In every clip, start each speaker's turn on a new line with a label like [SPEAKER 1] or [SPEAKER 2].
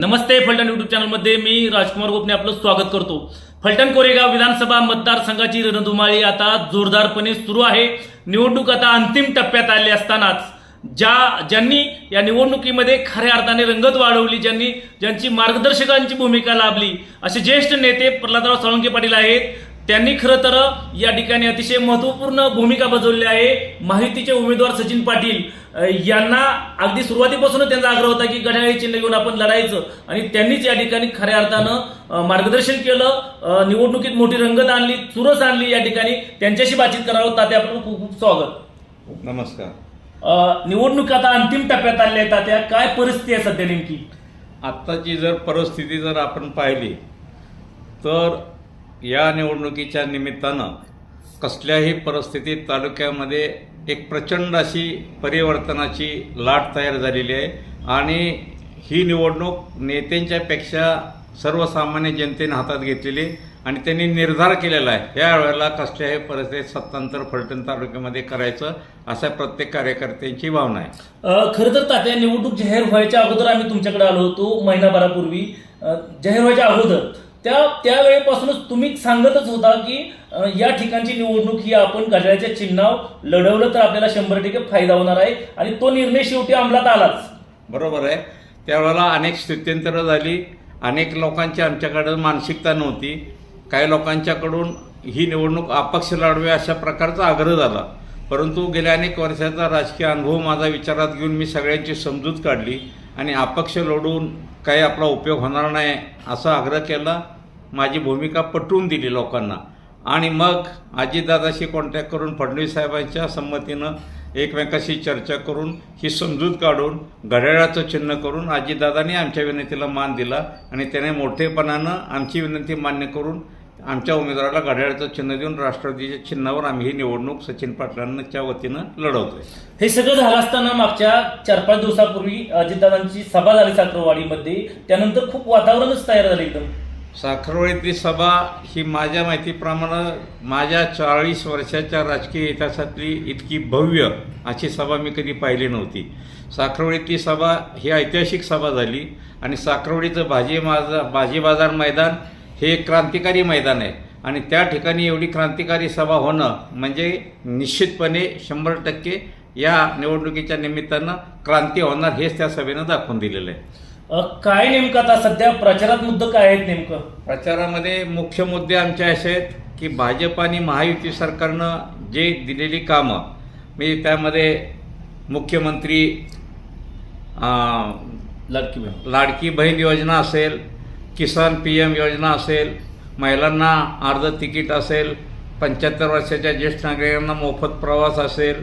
[SPEAKER 1] नमस्ते Phaltan YouTube चॅनलमध्ये मी राजकुमार गोपने आपलं स्वागत करतो. फलटण कोरेगाव विधानसभा मतदारसंघाची रणधुमाळी आता जोरदारपणे सुरू आहे. निवडणूक आता अंतिम टप्प्यात आली असतानाच. ज्या ज्यांनी या निवडणुकीमध्ये खऱ्या अर्थाने रंगत वाढवली ज्यांनी ज्यांची मार्गदर्शकांची भूमिका लाभली असे ज्येष्ठ नेते प्रल्हादराव साळुंके पाटील आहेत. त्यांनी खरं तर या ठिकाणी अतिशय महत्त्वपूर्ण भूमिका बजावली आहे. माहितीचे उमेदवार सचिन पाटील यांना अगदी सुरुवातीपासूनच त्यांचा आग्रह होता की घड्याळी चिन्ह घेऊन आपण लढायचं. आणि त्यांनीच या ठिकाणी खऱ्या अर्थानं मार्गदर्शन केलं. निवडणुकीत मोठी रंगत आणली चुरस आणली या ठिकाणी. त्यांच्याशी बातचीत करावं. तात्या आपलं खूप खूप स्वागत.
[SPEAKER 2] नमस्कार.
[SPEAKER 1] निवडणूक आता अंतिम टप्प्यात आली आहे तात्या. काय परिस्थिती आहे सध्या नेमकी?
[SPEAKER 2] आत्ताची जर परिस्थिती जर आपण पाहिली तर या निवडणुकीच्या निमित्तानं कसल्याही परिस्थितीत तालुक्यामध्ये एक प्रचंड अशी परिवर्तनाची लाट तयार झालेली आहे. आणि ही निवडणूक नेत्यांच्यापेक्षा सर्वसामान्य जनतेने हातात घेतलेली आणि त्यांनी निर्धार केलेला आहे. ह्या वेळेला कसल्याही परिस्थितीत सत्तांतर फलटण तालुक्यामध्ये करायचं असा प्रत्येक कार्यकर्त्यांची भावना आहे.
[SPEAKER 1] खरं तर तात्या निवडणूक जाहीर व्हायच्या अगोदर आम्ही तुमच्याकडे आलो होतो महिनाभरापूर्वी. जाहीर व्हायच्या अगोदर त्या त्यावेळेपासूनच तुम्ही सांगतच होता की या ठिकाणची निवडणूक ही आपण घड्याळ्याच्या चिन्हावर लढवलं तर आपल्याला शंभर टक्के फायदा होणार आहे. आणि तो निर्णय शेवटी अंमलात आलाच.
[SPEAKER 2] बरोबर आहे. त्यावेळेला अनेक स्थित्यंतरं झाली. अनेक लोकांची आमच्याकडं मानसिकता नव्हती. काही लोकांच्याकडून ही निवडणूक अपक्ष लढवे अशा प्रकारचा आग्रह झाला. परंतु गेल्या अनेक वर्षाचा राजकीय अनुभव माझा विचारात घेऊन मी सगळ्यांची समजूत काढली आणि अपक्ष लढून काही आपला उपयोग होणार नाही असा आग्रह केला माझी भूमिका पटवून दिली लोकांना. आणि मग अजितदादाशी कॉन्टॅक्ट करून फडणवीस साहेबांच्या संमतीनं एकमेकाशी चर्चा करून ही समजूत काढून घड्याळाचं चिन्ह करून आजीदादांनी आमच्या विनंतीला मान दिला आणि त्याने मोठेपणानं आमची विनंती मान्य करून आमच्या उमेदवाराला घड्याळाचं चिन्ह देऊन राष्ट्रवादीच्या चिन्हावर आम्ही ही निवडणूक सचिन पाटलांच्या वतीनं लढवतोय.
[SPEAKER 1] हे सगळं झालं असताना मागच्या चार पाच दिवसापूर्वी अजितदादांची सभा झाली साखरवाडीमध्ये. त्यानंतर खूप वातावरणच तयार झालं एकदम.
[SPEAKER 2] साखरवडीतली सभा ही माझ्या माहितीप्रमाणे माझ्या चाळीस वर्षाच्या राजकीय इतिहासातली इतकी भव्य अशी सभा मी कधी पाहिली नव्हती. साखरवडीतली सभा ही ऐतिहासिक सभा झाली आणि साखरवडीचं भाजी माझा भाजी बाजार मैदान हे एक क्रांतिकारी मैदान आहे. आणि त्या ठिकाणी एवढी क्रांतिकारी सभा होणं म्हणजे निश्चितपणे शंभर टक्के या निवडणुकीच्या निमित्तानं क्रांती होणार हेच त्या सभेनं दाखवून दिलेलं आहे.
[SPEAKER 1] काय नेमकं आता सध्या प्रचारात मुद्दे काय आहेत नेमकं?
[SPEAKER 2] प्रचारामध्ये मुख्य मुद्दे आमचे असे आहेत की भाजप आणि महायुती सरकारनं जे दिलेली कामं म्हणजे त्यामध्ये मुख्यमंत्री
[SPEAKER 1] लाडकी बहीण.
[SPEAKER 2] लाडकी बहीण योजना असेल किसान पी एम योजना असेल महिलांना अर्ध तिकीट असेल पंच्याहत्तर वर्षाच्या ज्येष्ठ नागरिकांना मोफत प्रवास असेल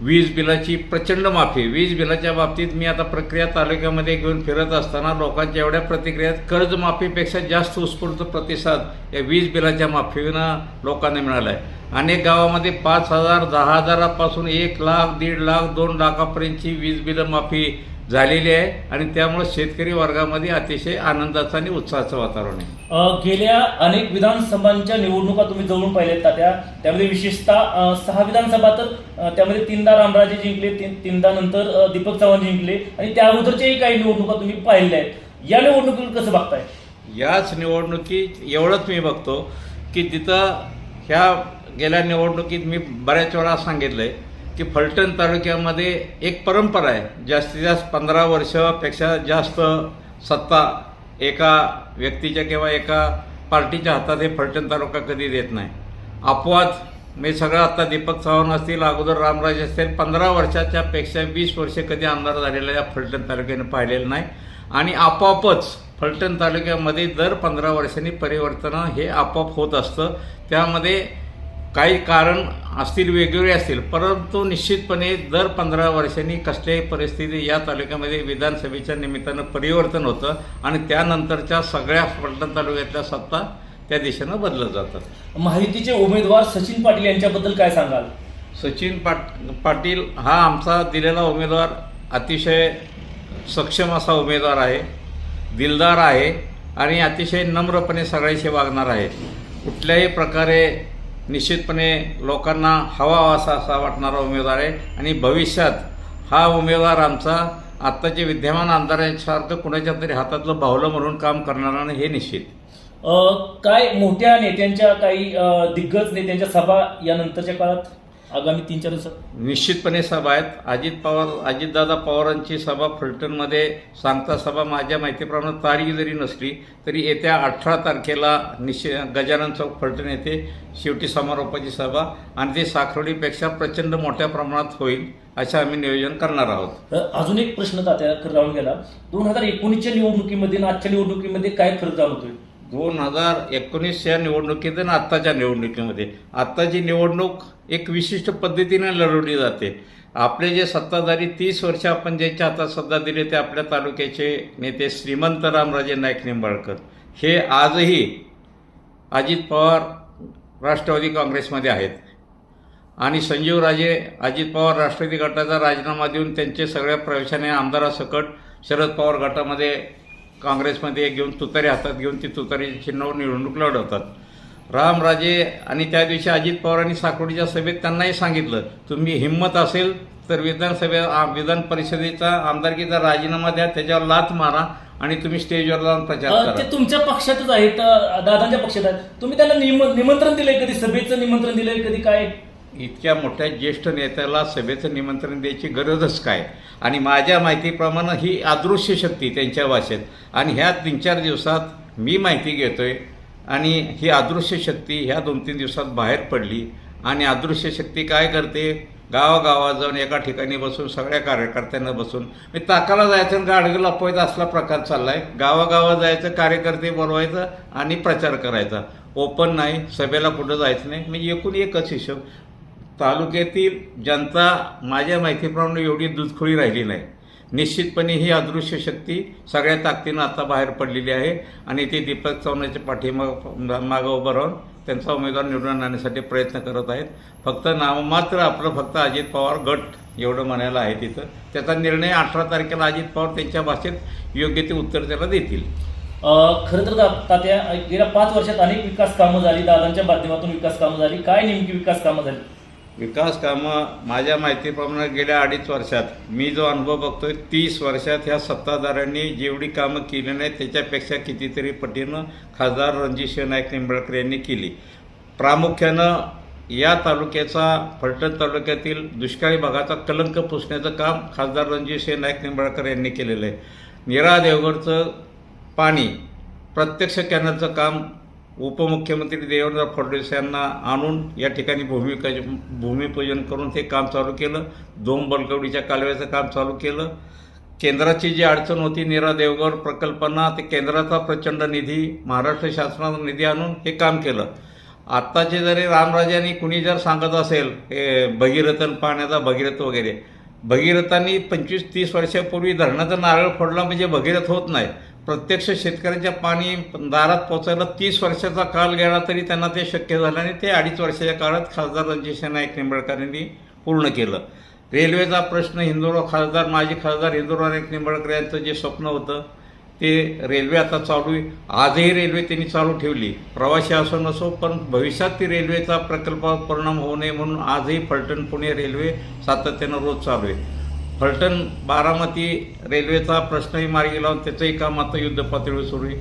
[SPEAKER 2] वीज बिलाची प्रचंड माफी. वीज बिलाच्या बाबतीत मी आता प्रक्रिया तालुक्यामध्ये घेऊन फिरत असताना लोकांच्या एवढ्या प्रतिक्रियात कर्जमाफीपेक्षा जास्त उत्स्फूर्त प्रतिसाद या वीज बिलाच्या माफीनं लोकांना मिळाला आहे अनेक गावामध्ये पाच हजार दहा हजारापासून एक लाख दीड लाख दोन लाखापर्यंतची वीज बिलं माफी झालेली आहे आणि त्यामुळे शेतकरी वर्गामध्ये अतिशय आनंदाचं आणि उत्साहाचं वातावरण आहे.
[SPEAKER 1] अ, गेल्या अनेक विधानसभांच्या निवडणुका तुम्ही जवळून पाहिल्यात तात्या. त्यामध्ये विशेषतः सहा विधानसभा तर अ, त्यामध्ये तीनदा रामराजे जिंकले तीन तीनदा नंतर अ, दीपक चव्हाण जिंकले आणि त्या अगोदरच्याही काही निवडणुका तुम्ही पाहिल्या आहेत. या निवडणुकीला कसं बघताय?
[SPEAKER 2] याच निवडणुकीत एवढंच मी बघतो की तिथं ह्या गेल्या निवडणुकीत मी बऱ्याच वेळा सांगितलं आहे की फलटण तालुक्यामध्ये एक परंपरा आहे. जास्तीत जास्त पंधरा वर्षापेक्षा जास्त सत्ता एका व्यक्तीच्या किंवा एका पार्टीच्या हातात हे फलटण तालुका कधी देत नाही. अपवाद मी सगळं आता दीपक चव्हाण असतील अगोदर रामराज असतील पंधरा वर्षाच्या पेक्षा वीस वर्षे कधी आमदार झालेला या फलटण तालुक्याने पाहिलेलं नाही. आणि आपोआपच फलटण तालुक्यामध्ये दर पंधरा वर्षांनी परिवर्तन हे आपोआप होत असतं. त्यामध्ये काही कारण असतील वेगवेगळे असतील परंतु निश्चितपणे दर पंधरा वर्षांनी कसल्याही परिस्थिती या तालुक्यामध्ये विधानसभेच्या निमित्तानं परिवर्तन होतं आणि त्यानंतरच्या सगळ्या फलटण तालुक्यातल्या सत्ता त्या दिशेनं बदलत जातात.
[SPEAKER 1] माहितीचे उमेदवार सचिन पाटील यांच्याबद्दल काय सांगाल?
[SPEAKER 2] सचिन पाट पाटील हा आमचा दिलेला उमेदवार अतिशय सक्षम असा उमेदवार आहे दिलदार आहे आणि अतिशय नम्रपणे सगळ्याशी वागणार आहे. कुठल्याही प्रकारे निश्चितपणे लोकांना हवा असा असा वाटणारा उमेदवार आहे. आणि भविष्यात हा उमेदवार आमचा आत्ताचे विद्यमान आमदारांसारखं कुणाच्या तरी हातातलं बाहुलं म्हणून काम करणार नाही हे निश्चित.
[SPEAKER 1] काय मोठ्या नेत्यांच्या काही दिग्गज नेत्यांच्या सभा यानंतरच्या काळात? आगामी तीन चार दिवसात.
[SPEAKER 2] निश्चितपणे सभा आहेत. अजित पवार अजितदादा पवारांची सभा फलटणमध्ये सांगता सभा. माझ्या माहितीप्रमाणे तारीख जरी नसली तरी येत्या अठरा तारखेला निश्चित गजानन चौक फलटण येथे शेवटी समारोपाची सभा आणि ते साखरोडीपेक्षा प्रचंड मोठ्या प्रमाणात होईल असं आम्ही नियोजन करणार आहोत.
[SPEAKER 1] अजून एक प्रश्न तात्या राहून गेला. दोन हजार एकोणीसच्या निवडणुकीमध्ये आजच्या निवडणुकीमध्ये काय फरक जाणवतोय?
[SPEAKER 2] दोन हजार एकोणीसच्या निवडणुकीत आणि आत्ताच्या निवडणुकीमध्ये. आत्ताची निवडणूक एक विशिष्ट पद्धतीने लढवली जाते. आपले जे सत्ताधारी तीस वर्ष आपण ज्यांच्या हातात सत्ता दिले ते आपल्या तालुक्याचे नेते श्रीमंत रामराजे नाईक निंबाळकर. हे आजही अजित पवार राष्ट्रवादी काँग्रेसमध्ये आहेत. आणि संजीवराजे अजित पवार राष्ट्रवादी गटाचा राजीनामा देऊन त्यांचे सगळ्या प्रवेशाने आमदारासकट शरद पवार गटामध्ये काँग्रेसमध्ये घेऊन तुतारी हातात घेऊन ती तुतारी चिन्हावर निवडणूक लढवतात. रामराजे आणि त्या दिवशी अजित पवारांनी साकोडीच्या सभेत त्यांनाही सांगितलं तुम्ही हिंमत असेल तर विधानसभे विधान परिषदेचा आमदारकीचा राजीनामा द्या त्याच्यावर लात मारा आणि तुम्ही स्टेजवर जाऊन प्रचार करा.
[SPEAKER 1] ते तुमच्या पक्षातच आहेत दादांच्या पक्षात आहेत. तुम्ही त्यांना निम- निमंत्रण दिलंय कधी? सभेचं निमंत्रण दिलंय कधी? काय?
[SPEAKER 2] इतक्या मोठ्या ज्येष्ठ नेत्याला सभेचं निमंत्रण द्यायची गरजच काय? आणि माझ्या माहितीप्रमाणे ही अदृश्य शक्ती त्यांच्या भाषेत आणि ह्या तीन चार दिवसात मी माहिती घेतो आहे आणि ही अदृश्य शक्ती ह्या दोन तीन दिवसात बाहेर पडली. आणि अदृश्य शक्ती काय करते? गावागावात जाऊन एका ठिकाणी बसून सगळ्या कार्यकर्त्यांना बसून मी ताकाला जायचं आणि गाडगं लपवायचं असला प्रकार चाललाय. गावागावात जायचं कार्यकर्ते बोलवायचं आणि प्रचार करायचा. ओपन नाही सभेला कुठं जायचं नाही. म्हणजे एकूण एकच हिशोब तालुक्यातील जनता माझ्या माहितीप्रमाणे एवढी दुधखोळी राहिली नाही निश्चितपणे ही अदृश्य शक्ती सगळ्या ताकदीनं आता बाहेर पडलेली आहे आणि ते दीपक चव्हाणाच्या पाठीमाग मागं उभं राहून त्यांचा उमेदवार निवडून आणण्यासाठी प्रयत्न करत आहेत. फक्त नाममात्र आपलं फक्त अजित पवार गट एवढं म्हणायला आहे तिथं. त्याचा निर्णय अठरा तारखेला अजित पवार त्यांच्या भाषेत योग्य ते उत्तर त्याला देतील.
[SPEAKER 1] खरं तर तात्या गेल्या पाच वर्षात अनेक विकास कामं झाली दादांच्या माध्यमातून विकास कामं झाली. काय नेमकी विकास कामं झाली?
[SPEAKER 2] विकास कामं माझ्या माहितीप्रमाणे गेल्या अडीच वर्षात मी जो अनुभव बघतोय तीस वर्षात ह्या सत्ताधाऱ्यांनी जेवढी कामं केली नाही त्याच्यापेक्षा कितीतरी पटीनं खासदार रणजितसिंह नाईक निंबाळकर यांनी केली. प्रामुख्यानं या तालुक्याचा फलटण तालुक्यातील दुष्काळी भागाचा कलंक पुसण्याचं काम खासदार रणजितसिंह नाईक निंबाळकर यांनी केलेलं आहे. निरा देवगडचं पाणी प्रत्यक्ष कॅनलचं काम उपमुख्यमंत्री देवेंद्र फडणवीस यांना आणून या ठिकाणी भूमिका भूमिपूजन करून ते काम चालू केलं. दोन बलकवडीच्या कालव्याचं काम चालू केलं. केंद्राची जी अडचण होती नीरा देवगड प्रकल्पांना ते केंद्राचा प्रचंड निधी महाराष्ट्र शासनाचा निधी आणून हे काम केलं. आत्ताचे जरी रामराजांनी कुणी जर सांगत असेल हे भगीरथन पाण्याचा भगीरथ वगैरे भगीरथांनी पंचवीस तीस वर्षापूर्वी धरणाचा नारळ फोडला म्हणजे भगीरथ होत नाही. प्रत्यक्ष शेतकऱ्यांच्या पाणी दारात पोचायला तीस वर्षाचा काल गेला तरी त्यांना ते शक्य झालं आणि ते अडीच वर्षाच्या काळात खासदार रणजित नाईक निंबाळकरांनी पूर्ण केलं. रेल्वेचा प्रश्न हिंदुराव खासदार माजी खासदार हिंदुराव नाईक निंबाळकर यांचं जे स्वप्न होतं ते रेल्वे आता चालू आहे. आजही रेल्वे त्यांनी चालू ठेवली. प्रवासी असो नसो पण भविष्यात ती रेल्वेचा प्रकल्पावर परिणाम होऊ नये म्हणून आजही फलटण पुणे रेल्वे सातत्यानं रोज चालू आहे. फलटण बारामती रेल्वेचा प्रश्नही मार्गी लावून त्याचंही काम आता युद्ध पातळीवर सुरू आहे.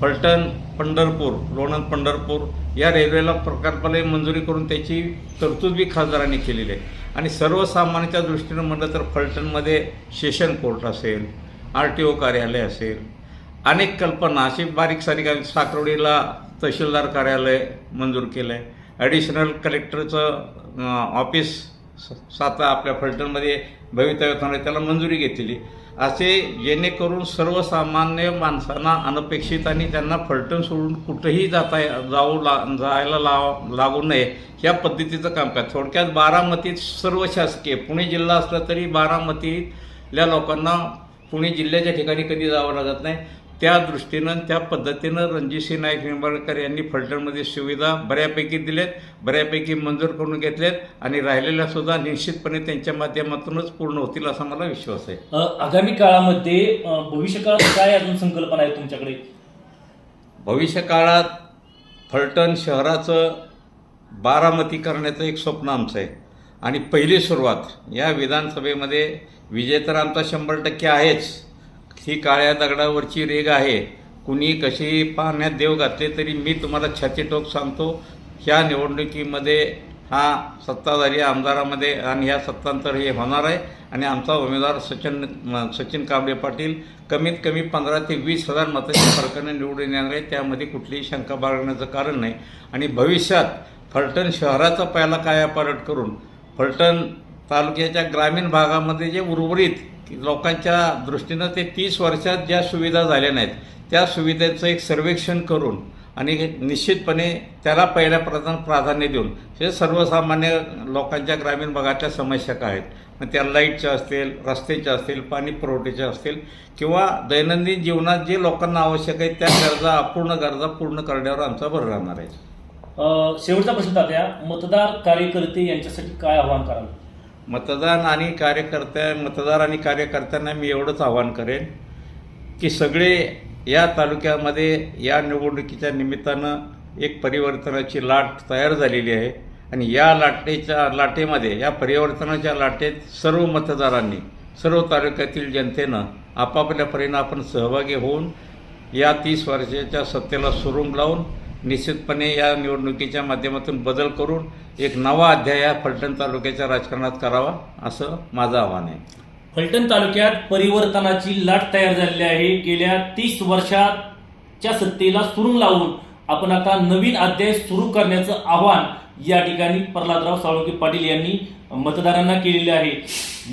[SPEAKER 2] फलटण पंढरपूर लोणंद पंढरपूर या रेल्वेला प्रकल्पालाही मंजुरी करून त्याची तरतूद बी खासदारांनी केलेली आहे. आणि सर्वसामान्यांच्या दृष्टीनं म्हटलं तर फलटणमध्ये सेशन कोर्ट असेल आर टी ओ कार्यालय असेल अनेक कल्पना अशी बारीक सारीक आहे. तहसीलदार कार्यालय मंजूर केलं आहे ॲडिशनल कलेक्टरचं ऑफिस स- साता आपल्या फलटणमध्ये भवितव्यात होणार त्याला मंजुरी घेतलेली. असे जेणेकरून सर्वसामान्य माणसांना अनपेक्षित आणि त्यांना फलटण सोडून कुठंही जाता जाऊ ला जायला लाव लागू नये या पद्धतीचं काम करा थोडक्यात बारामतीत सर्व शासकीय पुणे जिल्हा असला तरी बारामतीतल्या लोकांना पुणे जिल्ह्याच्या ठिकाणी कधी जावं लागत नाही. त्या दृष्टीनं त्या पद्धतीनं रणजितसिंह नाईक निंबाळकर यांनी फलटणमध्ये सुविधा बऱ्यापैकी दिल्यात बऱ्यापैकी मंजूर करून घेतल्यात आणि राहिलेल्या सुद्धा निश्चितपणे त्यांच्या माध्यमातूनच पूर्ण होतील असा मला विश्वास आहे.
[SPEAKER 1] आगामी काळामध्ये भविष्यकाळात काय अजून संकल्पना आहे तुमच्याकडे?
[SPEAKER 2] भविष्य काळात फलटण शहराचं बारामती करण्याचं एक स्वप्न आमचं आहे. आणि पहिली सुरुवात या विधानसभेमध्ये विजय तर आमचा शंभर टक्के आहेच. ही काळ्या दगडावरची रेग आहे. कुणी कशी पाहण्यात देव घातले तरी मी तुम्हाला छातीटोक सांगतो. ह्या निवडणुकीमध्ये हा सत्ताधारी आमदारामध्ये आणि ह्या सत्तांतर हे होणार आहे. आणि आमचा उमेदवार सचिन सचिन कांबळे पाटील कमीत कमी पंधरा ते वीस हजार मतांच्या फरकाने निवडून येणार आहे. त्यामध्ये कुठलीही शंका बाळगण्याचं कारण नाही. आणि भविष्यात फलटण शहराचा पहिला कायापालट करून फलटण तालुक्याच्या ग्रामीण भागामध्ये जे उर्वरित लोकांच्या दृष्टीनं ते तीस वर्षात ज्या सुविधा झाल्या नाहीत त्या सुविधेचं एक सर्वेक्षण करून आणि निश्चितपणे त्याला पहिल्या प्रधान प्राधान्य देऊन हे सर्वसामान्य लोकांच्या ग्रामीण भागातल्या समस्या काय आहेत. मग त्या लाईटच्या असतील रस्त्याच्या असतील पाणी पुरवठ्याच्या असतील किंवा दैनंदिन जीवनात जे लोकांना आवश्यक आहे त्या गरजा अपूर्ण गरजा पूर्ण करण्यावर आमचा भर राहणार आहे.
[SPEAKER 1] शेवटचा प्रश्न तात्या मतदार कार्यकर्ते यांच्यासाठी काय आव्हान कराल?
[SPEAKER 2] मतदान आणि कार्यकर्त्या मतदार आणि कार्यकर्त्यांना मी एवढंच आवाहन करेन की सगळे या तालुक्यामध्ये या निवडणुकीच्या निमित्तानं एक परिवर्तनाची लाट तयार झालेली आहे. आणि या लाटेच्या लाटेमध्ये या परिवर्तनाच्या लाटेत सर्व मतदारांनी सर्व तालुक्यातील जनतेनं आपापल्या परीनं आपण सहभागी होऊन या तीस वर्षाच्या सत्तेला सुरुंग लावून निश्चितपणे या निवडणुकीच्या माध्यमातून बदल करून एक नवा अध्याय या फलटण तालुक्याच्या राजकारणात करावा असं माझं आव्हान आहे.
[SPEAKER 1] फलटण तालुक्यात परिवर्तनाची लाट तयार झालेली आहे. गेल्या तीस वर्षाच्या सत्तेला सुरुंग लावून आपण आता नवीन अध्याय सुरू करण्याचं आव्हान या ठिकाणी प्रल्हादराव साळुंके पाटील यांनी मतदारांना केलेले आहे.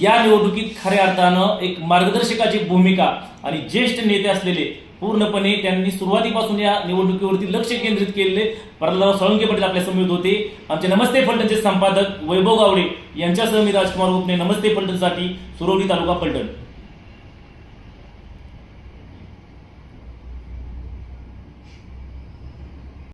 [SPEAKER 1] या निवडणुकीत खऱ्या अर्थानं एक मार्गदर्शकाची भूमिका आणि ज्येष्ठ नेते असलेले पूर्णपणे त्यांनी सुरुवातीपासून या निवडणुकीवरती लक्ष केंद्रित केलेले प्रल्हादराव साळुंके पाटील आपल्या समेत होते. आमचे नमस्ते फलटणचे संपादक वैभव गावडे यांच्यासह मी राजकुमार उपने नमस्ते फलटणसाठी सुरवली तालुका फलटण.